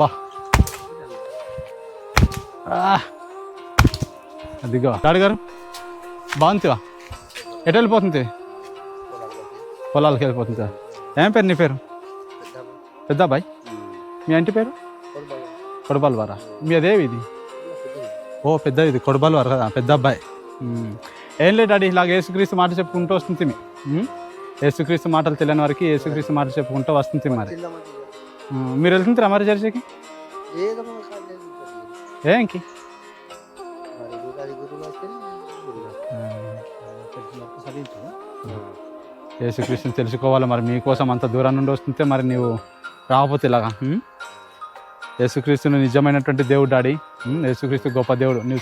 బా. అదిగో. డాడీ గారు బాగుందివా? ఎటు వెళ్ళిపోతుంది? పొలాలకు వెళ్ళిపోతుందా? ఏం పేరు నీ పేరు? పెద్ద అబ్బాయి మీ ఇంటి పేరు? కొడబాల్ వారా మీ అదేవి ఇది? ఓ పెద్ద ఇది. కొడబాల్ వారు కదా పెద్ద అబ్బాయి. ఏం లేదు డాడీ ఇలాగ యేసుక్రీస్తు మాట చెప్పుకుంటూ వస్తుంది. యేసుక్రీస్తు మాటలు తెలియని వారికి యేసుక్రీస్తు మాట చెప్పుకుంటూ వస్తుంది మరి. మీరు వెళ్తుంటారా మరి చర్చికి ఏంకి యేసుక్రీస్తుని తెలుసుకోవాలి మరి మీకోసం అంత దూరం నుండి వస్తుంటే మరి నీవు రాకపోతే ఇలాగా? యేసుక్రీస్తుని నిజమైనటువంటి దేవుడు డాడీ? యేసుక్రీస్తు గొప్ప దేవుడు నీవు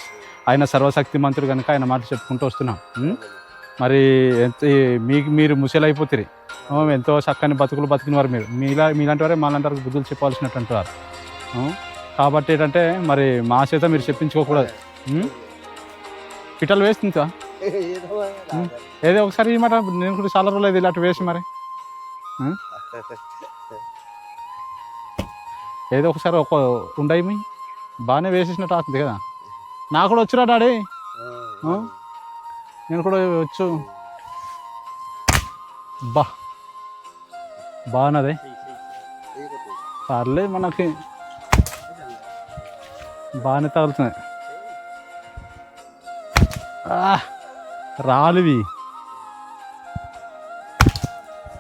ఆయన సర్వశక్తిమంతుడు కనుక ఆయన మాట చెప్పుకుంటూ వస్తున్నాం? మరి ఎంత మీకు మీరు ముసలైపోతుంది ఎంతో చక్కని బతుకులు బతికిన వారు మీరు. మీలా మీలాంటి వారే మాలాంటి వారికి బుద్ధులు చెప్పాల్సినటువంటి వారు? కాబట్టి ఏంటంటే మరి మా చేత మీరు చెప్పించుకోకూడదు? పిట్టలు వేస్తుందా ఏదో ఒకసారి ఈ మాట నేను కూడా చాలా రోజులు ఇలాంటి వేసి మరి. ఏదో ఒకసారి ఒక ఉండయి మీ? బాగానే వేసేసినట్టు అవుతుంది కదా. నాకు కూడా వచ్చురా డాడీ? నేను కూడా వచ్చు. బా. బాగున్నది. పర్లేదు మనకి. బాగానే తగులుతున్నాయి. ఆ, రాలివి.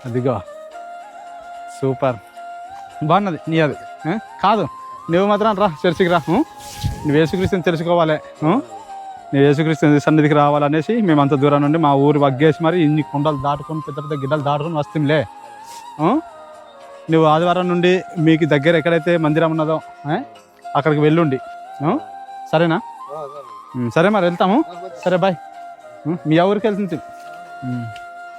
అదిగో. సూపర్. బాగున్నది నీ అది. కాదు. నువ్వు మాత్రం రా చర్చికి రా. నువ్వు యేసుక్రీస్తుని తెలుసుకోవాలి. యేసుక్రీస్తు సన్నిధికి రావాలనేసి మేము అంత దూరం నుండి మా ఊరు వగ్గేసి మరి ఇన్ని కొండలు దాటుకొని పెద్ద పెద్ద గిడ్డలు దాటుకొని వస్తుంలే? నువ్వు ఆదివారం నుండి మీకు దగ్గర ఎక్కడైతే మందిరం ఉన్నదో? అక్కడికి వెళ్ళుండి? సరేనా సరే మరి వెళ్తాము సరే బాయ్ మీ ఊరికి వెళ్తుంది.